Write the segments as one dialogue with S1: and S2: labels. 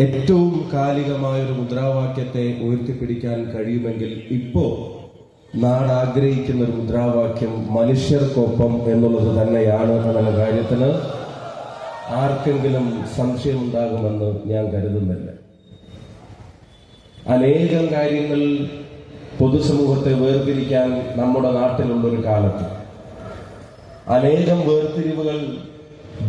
S1: ഏറ്റവും കാലികമായ ഒരു മുദ്രാവാക്യത്തെ ഉയർത്തിപ്പിടിക്കാൻ കഴിയുമെങ്കിൽ ഇപ്പോ നാട് ആഗ്രഹിക്കുന്ന ഒരു മുദ്രാവാക്യം മനുഷ്യർക്കൊപ്പം എന്നുള്ളത് തന്നെയാണ് എന്ന കാര്യത്തിന് ആർക്കെങ്കിലും സംശയമുണ്ടാകുമെന്ന് ഞാൻ കരുതുന്നില്ല. അനേകം കാര്യങ്ങൾ പൊതുസമൂഹത്തെ വേർതിരിക്കാൻ നമ്മുടെ നാട്ടിലുള്ളൊരു കാലത്ത്. അനേകം വേർതിരിവുകൾ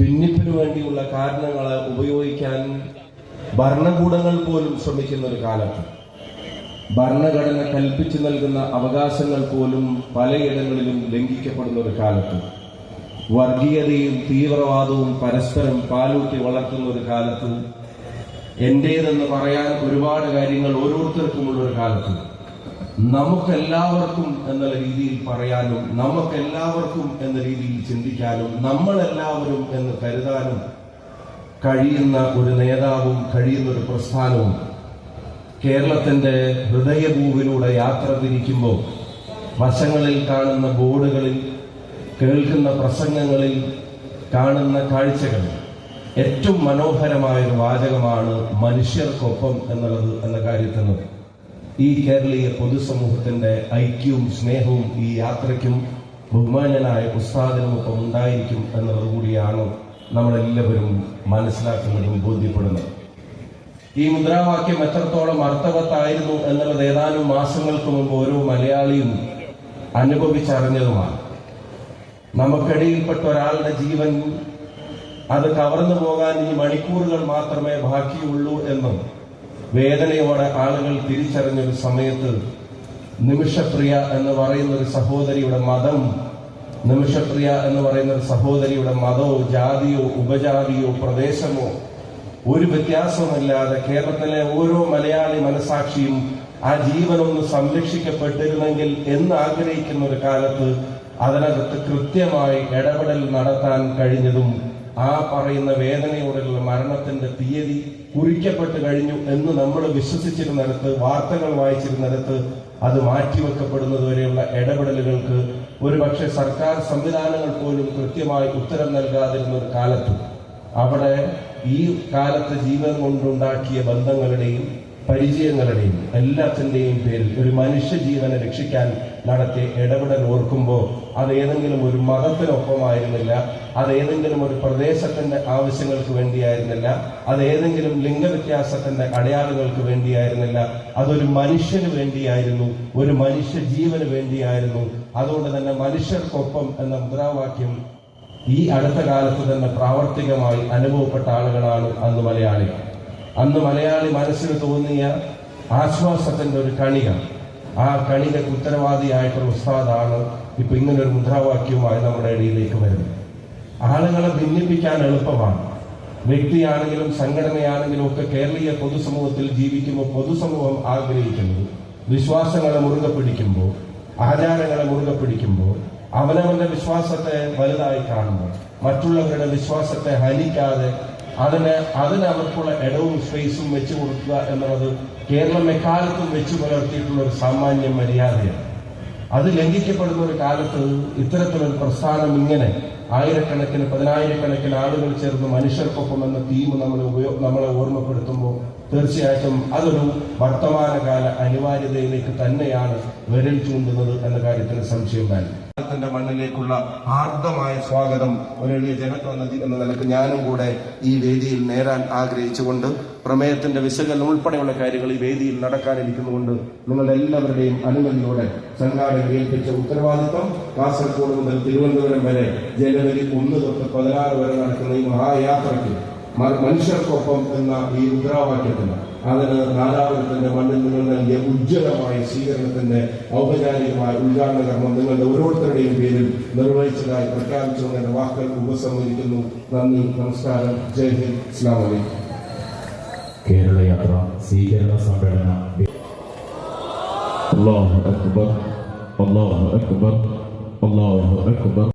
S1: ഭിന്നിപ്പിനു വേണ്ടിയുള്ള കാരണങ്ങളെ ഉപയോഗിക്കാൻ ഭരണകൂടങ്ങൾ പോലും ശ്രമിക്കുന്ന ഒരു കാലത്ത് ഭരണഘടന കൽപ്പിച്ചു നൽകുന്ന അവകാശങ്ങൾ പോലും പലയിടങ്ങളിലും ലംഘിക്കപ്പെടുന്ന ഒരു കാലത്ത് വർഗീയതയും തീവ്രവാദവും പരസ്പരം പാലൂട്ടി വളർത്തുന്ന ഒരു കാലത്ത് എന്റേതെന്ന് പറയാൻ ഒരുപാട് കാര്യങ്ങൾ ഓരോരുത്തർക്കുമുള്ള ഒരു കാലത്ത്. നമുക്കെല്ലാവർക്കും എന്നുള്ള രീതിയിൽ പറയാനും നമുക്കെല്ലാവർക്കും എന്ന രീതിയിൽ ചിന്തിക്കാനും നമ്മളെല്ലാവരും എന്ന് കരുതാനും കഴിയുന്ന ഒരു നേതാവും കഴിയുന്ന ഒരു പ്രസ്ഥാനവും കേരളത്തിന്റെ ഹൃദയഭൂവിലൂടെ യാത്ര തിരിക്കുമ്പോൾ വശങ്ങളിൽ കാണുന്ന ബോർഡുകളിൽ കേൾക്കുന്ന പ്രസംഗങ്ങളിൽ കാണുന്ന കാഴ്ചകൾ ഏറ്റവും മനോഹരമായ ഒരു വാചകമാണ് മനുഷ്യർക്കൊപ്പം എന്നുള്ളത് എന്ന കാര്യത്തിന് ഈ കേരളീയ പൊതുസമൂഹത്തിന്റെ ഐക്യവും സ്നേഹവും ഈ യാത്രയ്ക്കും ബഹുമാന്യനായ ഉസ്താദിനുമൊപ്പം ഉണ്ടായിരിക്കും എന്നുള്ളത് കൂടിയാണ് നമ്മളെല്ലാവരും മനസ്സിലാക്കുന്നതും ബോധ്യപ്പെടുന്നത് ഈ മുദ്രാവാക്യം എത്രത്തോളം അർത്ഥവത്തായിരുന്നു എന്നുള്ളത് ഏതാനും മാസങ്ങൾക്ക് മുമ്പ് ഓരോ മലയാളിയും അനുഭവിച്ചറിഞ്ഞതുമാണ്. നമുക്കിടയിൽപ്പെട്ട ഒരാളുടെ ജീവൻ അത് കവർന്നു പോകാൻ ഈ മണിക്കൂറുകൾ മാത്രമേ ബാക്കിയുള്ളൂ എന്നും വേദനയോടെ ആളുകൾ തിരിച്ചറിഞ്ഞൊരു സമയത്ത് നിമിഷപ്രിയ എന്ന് പറയുന്ന ഒരു സഹോദരിയുടെ മതം നിമിഷപ്രിയ എന്ന് പറയുന്ന ഒരു സഹോദരിയുടെ മതമോ ജാതിയോ ഉപജാതിയോ പ്രദേശമോ ഒരു വ്യത്യാസവുമില്ലാതെ കേരളത്തിലെ ഓരോ മലയാളി മനസാക്ഷിയും ആ ജീവനൊന്ന് സംരക്ഷിക്കപ്പെട്ടിരുന്നെങ്കിൽ എന്ന് ആഗ്രഹിക്കുന്ന ഒരു കാലത്ത് അതിനകത്ത് കൃത്യമായി ഇടപെടൽ നടത്താൻ കഴിഞ്ഞതും ആ പറയുന്ന വേദനയോടുള്ള മരണത്തിന്റെ തീയതി കുറിക്കപ്പെട്ട് കഴിഞ്ഞു എന്ന് നമ്മൾ വിശ്വസിച്ചിരുന്നിടത്ത് വാർത്തകൾ വായിച്ചിരുന്നിടത്ത് അത് മാറ്റിവെക്കപ്പെടുന്നത് വരെയുള്ള ഇടപെടലുകൾക്ക് ഒരുപക്ഷെ സർക്കാർ സംവിധാനങ്ങൾ പോലും കൃത്യമായി ഉത്തരം നൽകാതിരുന്ന ഒരു കാലത്ത് അവിടെ ഈ കാലത്ത് ജീവൻ കൊണ്ടുണ്ടാക്കിയ ബന്ധങ്ങളുടെയും പരിചയങ്ങളുടെയും എല്ലാത്തിന്റെയും പേരിൽ ഒരു മനുഷ്യ ജീവനെ രക്ഷിക്കാൻ നടത്തിയ ഇടപെടൽ ഓർക്കുമ്പോൾ അത് ഏതെങ്കിലും ഒരു മതത്തിനൊപ്പമായിരുന്നില്ല അത് ഏതെങ്കിലും ഒരു പ്രദേശത്തിന്റെ ആവശ്യങ്ങൾക്ക് വേണ്ടിയായിരുന്നില്ല അത് ഏതെങ്കിലും ലിംഗവ്യത്യാസത്തിന്റെ അടയാളങ്ങൾക്ക് വേണ്ടിയായിരുന്നില്ല. അതൊരു മനുഷ്യന് വേണ്ടിയായിരുന്നു ഒരു മനുഷ്യ ജീവന് വേണ്ടിയായിരുന്നു. അതുകൊണ്ട് തന്നെ മനുഷ്യർക്കൊപ്പം എന്ന മുദ്രാവാക്യം ഈ അടുത്ത കാലത്ത് തന്നെ പ്രാവർത്തികമായി അനുഭവപ്പെട്ട ആളുകളാണ് അന്ന് മലയാളികൾ. അന്ന് മലയാളി മനസ്സിന് തോന്നിയ ആശ്വാസത്തിന്റെ ഒരു കണിക. ആ കണികക്ക് ഉത്തരവാദിയായിട്ടുള്ള ഉസ്താദാണ് ഇപ്പൊ ഇങ്ങനെ ഒരു മുദ്രാവാക്യവുമായി നമ്മുടെ ഇടയിലേക്ക് വരുന്നത്. ആളുകളെ ഭിന്നിപ്പിക്കാൻ എളുപ്പമാണ്. വ്യക്തിയാണെങ്കിലും സംഘടനയാണെങ്കിലും ഒക്കെ കേരളീയ പൊതുസമൂഹത്തിൽ ജീവിക്കുമ്പോൾ പൊതുസമൂഹം ആഗ്രഹിക്കുന്നത് വിശ്വാസങ്ങളെ മുറുകെ പിടിക്കുമ്പോൾ ആചാരങ്ങളെ മുറുകെ പിടിക്കുമ്പോൾ അവനവന്റെ വിശ്വാസത്തെ വലുതായി കാണുമ്പോൾ മറ്റുള്ളവരുടെ വിശ്വാസത്തെ ഹനിക്കാതെ അതിന് അതിന് അവർക്കുള്ള ഇടവും സ്പേസും വെച്ചു കൊടുക്കുക എന്നുള്ളത് കേരളം എക്കാലത്തും വെച്ചു പുലർത്തിയിട്ടുള്ള ഒരു സാമാന്യ മര്യാദയാണ്. അത് ലംഘിക്കപ്പെടുന്ന ഒരു കാലത്ത് ഇത്തരത്തിലൊരു പ്രസ്ഥാനം ഇങ്ങനെ ആയിരക്കണക്കിന് പതിനായിരക്കണക്കിന് ആളുകൾ ചേർന്ന് മനുഷ്യർക്കൊപ്പം എന്ന തീം നമ്മളെ ഉപയോഗ നമ്മളെ ഓർമ്മപ്പെടുത്തുമ്പോൾ തീർച്ചയായിട്ടും അതൊരു വർത്തമാനകാല അനിവാര്യതയിലേക്ക് തന്നെയാണ് വിരൽ ചൂണ്ടുന്നത് എന്ന കാര്യത്തിന് സംശയമില്ല ഭാരതത്തിന്റെ മണ്ണിലേക്കുള്ള ആർദ്രമായ സ്വാഗതം ഒരു എളിയ ജനപ്രതിനിധി എന്ന നിലയ്ക്ക് ഞാനും കൂടെ ഈ വേദിയിൽ നേരാൻ ആഗ്രഹിച്ചുകൊണ്ട് പ്രമേയത്തിന്റെ വിശകലനം ഉൾപ്പെടെയുള്ള കാര്യങ്ങൾ ഈ വേദിയിൽ നടക്കാനിരിക്കുന്നുകൊണ്ട് നിങ്ങളുടെ എല്ലാവരുടെയും അനുമതിയോടെ സംഘാടകർ ഏൽപ്പിച്ച ഉത്തരവാദിത്വം കാസർഗോഡ് മുതൽ തിരുവനന്തപുരം വരെ ജനുവരി ഒന്ന് തൊട്ട് പതിനാറ് വരെ നടക്കുന്ന ഈ മഹായാത്രയ്ക്ക് മനുഷ്യർക്കൊപ്പം എന്ന ഈ മുദ്രാവാക്യത്തിന് അതിന് നാലാപുരത്തിന്റെ മണ്ണിൽ നിങ്ങൾ നൽകിയ ഉജ്ജ്വലമായ സ്വീകരണത്തിന്റെ ഔപചാരികമായ ഉദ്ഘാടന കർമ്മം നിങ്ങളുടെ ഓരോരുത്തരുടെയും പേരിൽ നിർവഹിച്ചതായി പ്രഖ്യാപിച്ചുകൊണ്ട് എന്റെ വാക്കുകൾ ഉപസംഹരിക്കുന്നു. നന്ദി നമസ്കാരം. ജയ് ഹിന്ദ്. ഇസ്ലാം വലൈക്കും
S2: കേരള യാത്ര സ്വീകരണ സമ്മേളന. അല്ലാഹു അക്ബർ അല്ലാഹു അക്ബർ അല്ലാഹു അക്ബർ.